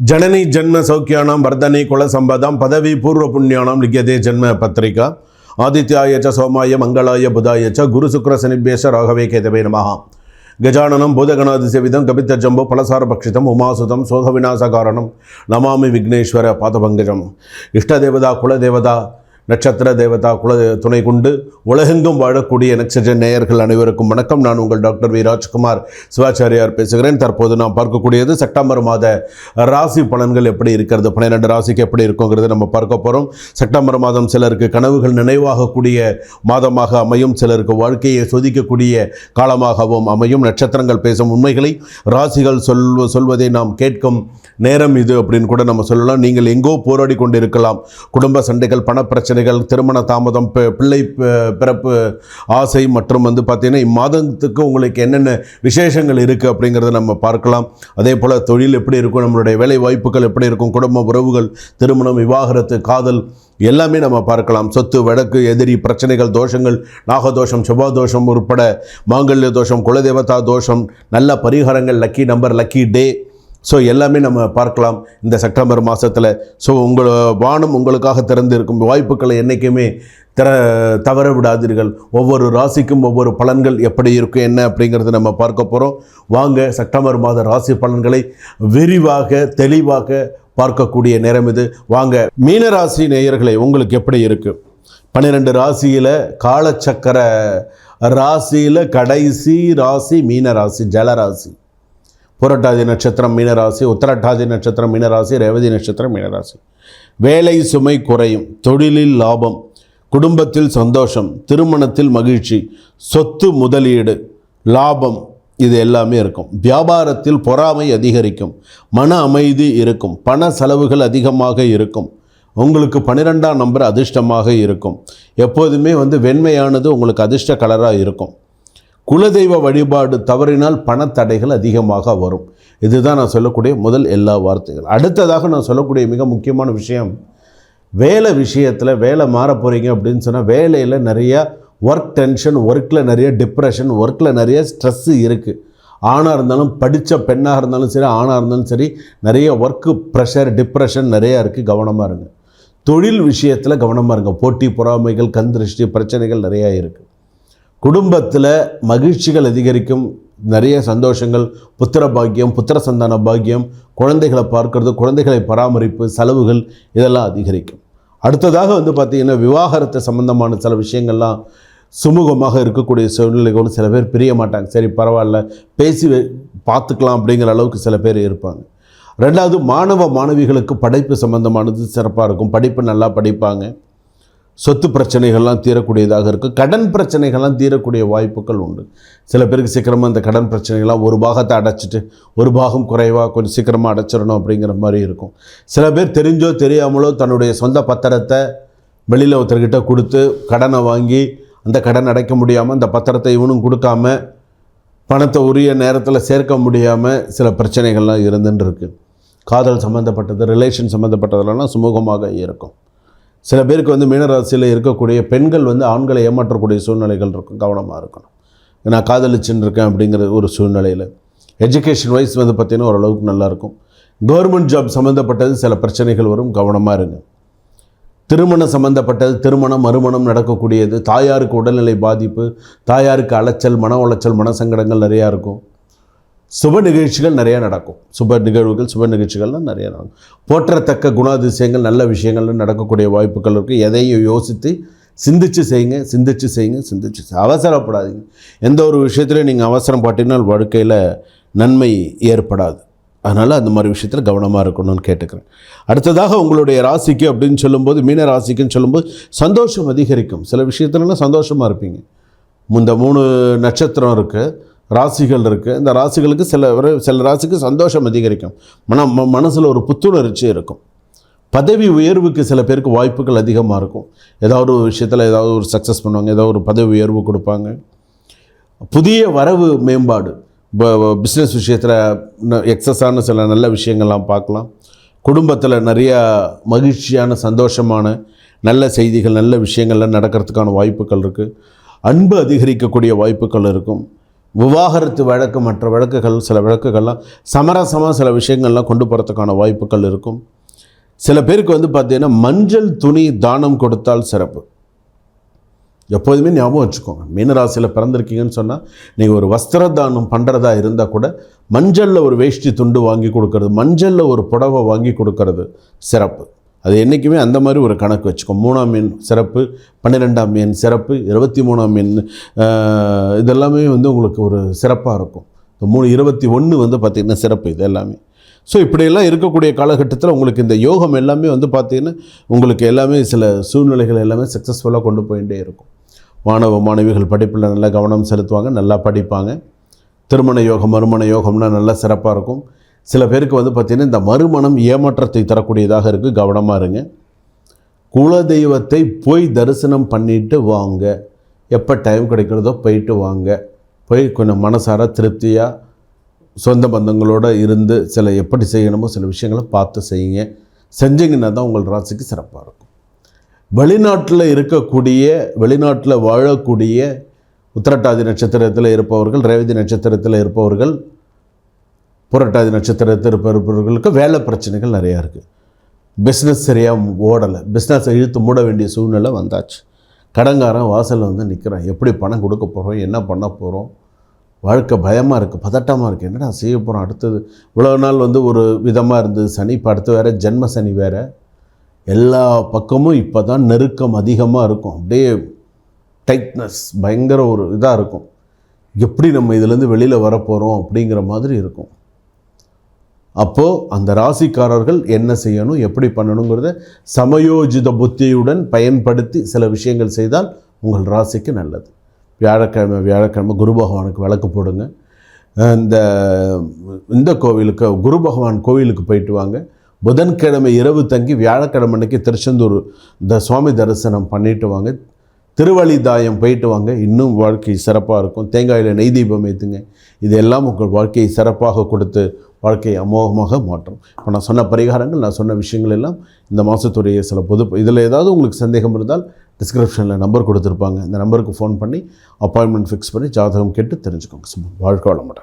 ஜனனி ஜன்ம சௌக்கியானாம் வர்தனி குலசம்பதாம் பதவி பூர்வ புண்ணியானாம் லிக்கியதே ஜன்ம பத்திரிகா. ஆதித்யாய ச சோமாய மங்களாய புதாய ச குரு சுக்கர சனிபேஷ ராகவே கேதவே நமகா கஜானனம் பூதகணாதிசேவிதம் கபித்த ஜம்போ பலசார பக்ஷிதம் உமாசுதம் சோக விநாசகாரணம் நமாமி விக்னேஸ்வர பாதபங்கஜம். இஷ்டதேவதா குலதேவதா நட்சத்திர தேவதா குல துணை கொண்டு உலகெங்கும் வாழக்கூடிய நட்சத்திர நேயர்கள் அனைவருக்கும் வணக்கம். நான் உங்கள் டாக்டர் வி ராஜ்குமார். சிவாச்சாரியார் பேசுகிறேன். தற்போது நாம் பார்க்கக்கூடியது செப்டம்பர் மாத ராசி பலன்கள் எப்படி இருக்கிறது? பன்னிரெண்டு ராசிக்கு எப்படி இருக்குங்கிறது நம்ம பார்க்க போகிறோம் செப்டம்பர் மாதம் சிலருக்கு கனவுகள் நினைவாகக்கூடிய மாதமாக அமையும். சிலருக்கு வாழ்க்கையை சொதிக்கக்கூடிய காலமாகவும் அமையும். நட்சத்திரங்கள் பேசும் உண்மைகளை ராசிகள் சொல் சொல்வதை நாம் கேட்கும் நேரம் இது அப்படின்னு கூட நம்ம சொல்லலாம். நீங்கள் எங்கோ போராடி கொண்டிருக்கலாம். குடும்ப சண்டைகள் பிரச்சனைகள் திருமண தாமதம் பிள்ளை பிறப்பு ஆசை மற்றும் வந்து பார்த்தீங்கன்னா இம்மாதத்துக்கு உங்களுக்கு என்னென்ன விசேஷங்கள் இருக்குது அப்படிங்கிறத நம்ம பார்க்கலாம். அதே போல் தொழில் எப்படி இருக்கும் நம்மளுடைய வேலை வாய்ப்புகள் எப்படி இருக்கும் குடும்ப உறவுகள் திருமணம் விவாகரத்து காதல் எல்லாமே நம்ம பார்க்கலாம். சொத்து வழக்கு எதிரி பிரச்சனைகள் தோஷங்கள் நாகதோஷம் செவ்வாதோஷம் உட்பட மாங்கல்ய தோஷம் குலதேவதா தோஷம் நல்ல பரிகாரங்கள் lucky number lucky day so எல்லாமே நம்ம பார்க்கலாம் இந்த செப்டம்பர் மாதத்தில் ஸோ உங்கள் வானம் உங்களுக்காக திறந்திருக்கும் வாய்ப்புகளை என்றைக்குமே திற தவற விடாதீர்கள் ஒவ்வொரு ராசிக்கும் ஒவ்வொரு பலன்கள் எப்படி இருக்கும் என்ன அப்படிங்கிறத நம்ம பார்க்க போகிறோம் வாங்க செப்டம்பர் மாத ராசி பலன்களை விரிவாக தெளிவாக பார்க்கக்கூடிய நேரம் இது. வாங்க மீனராசி நேயர்களை உங்களுக்கு எப்படி இருக்குது பன்னிரெண்டு ராசியில் காலச்சக்கர ராசியில் கடைசி ராசி மீனராசி ஜலராசி. புரட்டாதி நட்சத்திரம் மீனராசி உத்தரட்டாதி நட்சத்திரம் மீனராசி ரேவதி நட்சத்திரம் மீனராசி. வேலை சுமை குறையும் தொழிலில் லாபம் குடும்பத்தில் சந்தோஷம் திருமணத்தில் மகிழ்ச்சி சொத்து முதலீடு லாபம் இது எல்லாமே இருக்கும். வியாபாரத்தில் பொறாமை அதிகரிக்கும் மன அமைதி இருக்கும் பண செலவுகள் அதிகமாக இருக்கும் உங்களுக்கு பன்னிரெண்டாம் நம்பர் அதிர்ஷ்டமாக இருக்கும். எப்போதுமே வந்து வெண்மையானது உங்களுக்கு அதிர்ஷ்ட கலராக இருக்கும். குலதெய்வ வழிபாடு தவறினால் பணத்தடைகள் அதிகமாக வரும். இதுதான் நான் சொல்லக்கூடிய முதல் எல்லா வார்த்தைகள். அடுத்ததாக நான் சொல்லக்கூடிய மிக முக்கியமான விஷயம் வேலை விஷயத்தில் வேலை மாற போகிறீங்க அப்படின்னு சொன்னால் வேலையில் நிறையா ஒர்க் டென்ஷன் ஒர்க்கில் நிறைய டிப்ரெஷன் ஒர்க்கில் நிறைய ஸ்ட்ரெஸ்ஸு இருக்குது ஆணாக இருந்தாலும் படித்த பெண்ணாக இருந்தாலும் சரி ஆணாக இருந்தாலும் சரி நிறைய ஒர்க்கு ப்ரெஷர் டிப்ரெஷன் நிறையா இருக்குது கவனமாக இருங்க. தொழில் விஷயத்தில் கவனமாக இருங்க. போட்டி பொறாமைகள் கண் திருஷ்டி பிரச்சனைகள் நிறையா இருக்குது குடும்பத்தில் மகிழ்ச்சிகள் அதிகரிக்கும். நிறைய சந்தோஷங்கள். புத்திர பாக்கியம் புத்திர சந்தான பாக்கியம் குழந்தைகளை பார்க்கறது குழந்தைகளை பராமரிப்பு செலவுகள் இதெல்லாம் அதிகரிக்கும். அடுத்ததாக வந்து பார்த்திங்கன்னா விவாகரத்து சம்பந்தமான சில விஷயங்கள்லாம் சுமூகமாக இருக்கக்கூடிய சூழ்நிலைகளும் சில பேர் பிரிய மாட்டாங்க. சரி பரவாயில்ல பேசி பார்த்துக்கலாம் அப்படிங்கிற அளவுக்கு சில பேர் இருப்பாங்க. ரெண்டாவது மாணவ மாணவிகளுக்கு படைப்பு சம்பந்தமானது சிறப்பாக இருக்கும். படிப்பு நல்லா படிப்பாங்க. சொத்து பிரச்சனைகள்லாம் தீரக்கூடியதாக இருக்கும் கடன் பிரச்சனைகள்லாம் தீரக்கூடிய வாய்ப்புகள் உண்டு. சில பேருக்கு சீக்கிரமாக இந்த கடன் பிரச்சனைகள்லாம் ஒரு பாகத்தை அடைச்சிட்டு ஒரு பாகம் குறைவாக கொஞ்சம் சீக்கிரமாக அடைச்சிடணும் அப்படிங்கிற மாதிரி இருக்கும். சில பேர் தெரிஞ்சோ தெரியாமலோ தன்னுடைய சொந்த பத்திரத்தை வெளியில் ஒருத்தர்கிட்ட கொடுத்து கடனை வாங்கி அந்த கடன் அடைக்க முடியாமல் அந்த பத்திரத்தை இவனும் கொடுக்காம பணத்தை உரிய நேரத்தில் சேர்க்க முடியாமல் சில பிரச்சனைகள்லாம் இருந்துன்னு இருக்குது காதல் சம்மந்தப்பட்டது ரிலேஷன் சம்மந்தப்பட்டதுலாம் சுமூகமாக இருக்கும். சில பேருக்கு வந்து மீனராசியில் இருக்கக்கூடிய பெண்கள் வந்து ஆண்களை ஏமாற்றக்கூடிய சூழ்நிலைகள் இருக்கும் கவனமாக இருக்கணும். நான் காதலிச்சுன்னு இருக்கேன் அப்படிங்கிற ஒரு சூழ்நிலையில். எஜுகேஷன் வைஸ் வந்து பார்த்திங்கன்னா ஓரளவுக்கு நல்லாயிருக்கும் கவர்மெண்ட் ஜாப் சம்மந்தப்பட்டது சில பிரச்சனைகள் வரும் கவனமாக இருங்க. திருமணம் சம்மந்தப்பட்டது திருமணம் மறுமணம் நடக்கக்கூடியது தாயாருக்கு உடல்நிலை பாதிப்பு தாயாருக்கு அலைச்சல் மன உளைச்சல் மன சங்கடங்கள் நிறையா இருக்கும். சுப நிகழ்ச்சிகள் நிறையா நடக்கும். சுப நிகழ்வுகள் சுப நிகழ்ச்சிகள்லாம் நிறையா நடக்கும். போற்றத்தக்க குணாதிசயங்கள் நல்ல விஷயங்கள்லாம் நடக்கக்கூடிய வாய்ப்புகள் இருக்குது எதையும் யோசித்து சிந்திச்சு செய்யுங்க சிந்திச்சு செய்யுங்க சிந்திச்சு அவசரப்படாதீங்க. எந்த ஒரு விஷயத்துலையும் நீங்கள் அவசரம் பாட்டினால் வாழ்க்கையில் நன்மை ஏற்படாது. அதனால் அந்த மாதிரி விஷயத்தில் கவனமாக இருக்கணும்னு கேட்டுக்கிறேன். அடுத்ததாக உங்களுடைய ராசிக்கு அப்படின்னு சொல்லும்போது மீன ராசிக்குன்னு சொல்லும்போது சந்தோஷம் அதிகரிக்கும். சில விஷயத்துலலாம் சந்தோஷமாக இருப்பீங்க. இந்த மூணு நட்சத்திரம் இருக்குது ராசிகள் இருக்குது இந்த ராசிகளுக்கு சில சில ராசிக்கு சந்தோஷம் அதிகரிக்கும். மன ம- மனசில் ஒரு புத்துணர்ச்சி இருக்கும். பதவி உயர்வுக்கு சில பேருக்கு வாய்ப்புகள் அதிகமாக இருக்கும். ஏதாவது ஒரு விஷயத்தில் ஏதாவது ஒரு சக்ஸஸ் பண்ணுவாங்க. ஏதாவது ஒரு பதவி உயர்வு கொடுப்பாங்க. புதிய வரவு மேம்பாடு. பிஸ்னஸ் விஷயத்தில் எக்ஸஸான சில நல்ல விஷயங்கள்லாம் பார்க்கலாம். குடும்பத்தில் நிறையா மகிழ்ச்சியான சந்தோஷமான நல்ல செய்திகள் நல்ல விஷயங்கள்லாம் நடக்கிறதுக்கான வாய்ப்புகள் இருக்குது அன்பு அதிகரிக்கக்கூடிய வாய்ப்புகள் இருக்கும். விவாகரத்து வழக்கு மற்ற வழக்குகள் சில வழக்குகள்லாம் சமரசமாக சில விஷயங்கள்லாம் கொண்டு போகிறதுக்கான வாய்ப்புகள் இருக்கும். சில பேருக்கு வந்து பார்த்திங்கன்னா மஞ்சள் துணி தானம் கொடுத்தால் சிறப்பு. எப்போதுமே ஞாபகம் வச்சுக்கோங்க. மீனராசியில் பிறந்திருக்கீங்கன்னு சொன்னால் நீங்கள் ஒரு வஸ்திர தானம் பண்ணுறதா இருந்தால் கூட மஞ்சளில் ஒரு வேஷ்டி துண்டு வாங்கி கொடுக்கறது மஞ்சளில் ஒரு புடவை வாங்கி கொடுக்கறது சிறப்பு. அது என்றைக்குமே அந்த மாதிரி ஒரு கணக்கு வச்சுக்கோ மூணாம் மீன் சிறப்பு பன்னிரெண்டாம் மீன் சிறப்பு இருபத்தி மூணாம் மீன் இதெல்லாமே வந்து உங்களுக்கு ஒரு சிறப்பாக இருக்கும். இந்த மூணு இருபத்தி ஒன்று வந்து பார்த்திங்கன்னா சிறப்பு இது எல்லாமே. ஸோ இப்படியெல்லாம் இருக்கக்கூடிய காலகட்டத்தில் உங்களுக்கு இந்த யோகம் எல்லாமே வந்து பார்த்திங்கன்னா உங்களுக்கு எல்லாமே சில சூழ்நிலைகள் எல்லாமே சக்ஸஸ்ஃபுல்லாக கொண்டு போயிட்டே இருக்கும். மாணவ மாணவிகள் படிப்பில் நல்லா கவனம் செலுத்துவாங்க நல்லா படிப்பாங்க. திருமண யோகம் மறுமண யோகம்னா நல்லா சிறப்பாக இருக்கும். சில பேருக்கு வந்து பார்த்திங்கன்னா இந்த மறுமணம் ஏமாற்றத்தை தரக்கூடியதாக இருக்குது கவனமாக இருங்க. குலதெய்வத்தை போய் தரிசனம் பண்ணிட்டு வாங்க. எப்போ டைம் கிடைக்கிறதோ போயிட்டு வாங்க. போய் கொஞ்சம் மனசார திருப்தியாக சொந்த பந்தங்களோடு இருந்து சில எப்படி செய்யணுமோ சில விஷயங்களை பார்த்து செய்யுங்க. செஞ்சீங்கன்னா தான் உங்கள் ராசிக்கு சிறப்பாக இருக்கும். வெளிநாட்டில் இருக்கக்கூடிய வெளிநாட்டில் வாழக்கூடிய உத்திரட்டாதி நட்சத்திரத்தில் இருப்பவர்கள் ரேவதி நட்சத்திரத்தில் இருப்பவர்கள் புரட்டாதி நட்சத்திரத்தில் இருப்பவர்களுக்கு வேலை பிரச்சனைகள் நிறையா இருக்குது பிஸ்னஸ் சரியாக ஓடலை. பிஸ்னஸை இழுத்து மூட வேண்டிய சூழ்நிலை வந்தாச்சு. கடங்காரன் வாசலில் வந்து நிற்கிறான் எப்படி பணம் கொடுக்க போகிறோம் என்ன பண்ண போகிறோம் வாழ்க்கை பயமாக இருக்குது பதட்டமாக இருக்குது என்னடா செய்ய போகிறோம் அடுத்தது இவ்வளோ நாள் வந்து ஒரு விதமாக இருந்தது. சனி இப்போ அடுத்து வேறு ஜென்ம சனி வேறு. எல்லா பக்கமும் இப்போ தான் நெருக்கம் அதிகமாக இருக்கும். அப்படியே டைட்னஸ் பயங்கர ஒரு இதாக இருக்கும். எப்படி நம்ம இதுலேருந்து வெளியில் வரப்போகிறோம் அப்படிங்கிற மாதிரி இருக்கும். அப்போது அந்த ராசிக்காரர்கள் என்ன செய்யணும் எப்படி பண்ணணுங்கிறத சமயோஜித புத்தியுடன் பயன்படுத்தி சில விஷயங்கள் செய்தால் உங்கள் ராசிக்கு நல்லது. வியாழக்கிழமை வியாழக்கிழமை குரு பகவானுக்கு விளக்கு போடுங்க. இந்த இந்த கோவிலுக்கு குரு பகவான் கோவிலுக்கு போயிட்டு வாங்க. புதன்கிழமை இரவு தங்கி வியாழக்கிழமை அன்னைக்கு திருச்செந்தூர் இந்த சுவாமி தரிசனம் பண்ணிட்டு வாங்க. திருவழிதாயம் போயிட்டு வாங்க. இன்னும் வாழ்க்கை சிறப்பாக இருக்கும். தேங்காயில் நெய் தீபம் ஏற்றுங்க இதெல்லாம் உங்கள் வாழ்க்கையை சிறப்பாக கொடுத்து வாழ்க்கையை அமோகமாக மாற்றும். இப்போ நான் சொன்ன பரிகாரங்கள் நான் சொன்ன விஷயங்கள் எல்லாம் இந்த மாதத்துடைய சில பொது இதில் ஏதாவது உங்களுக்கு சந்தேகம் இருந்தால் டிஸ்கிரிப்ஷனில் நம்பர் கொடுத்துருப்பாங்க. இந்த நம்பருக்கு ஃபோன் பண்ணி அப்பாயின்மெண்ட் ஃபிக்ஸ் பண்ணி ஜாதகம் கேட்டு தெரிஞ்சுக்கோங்க. சும்மா வாழ்க்கை வளமுடன்.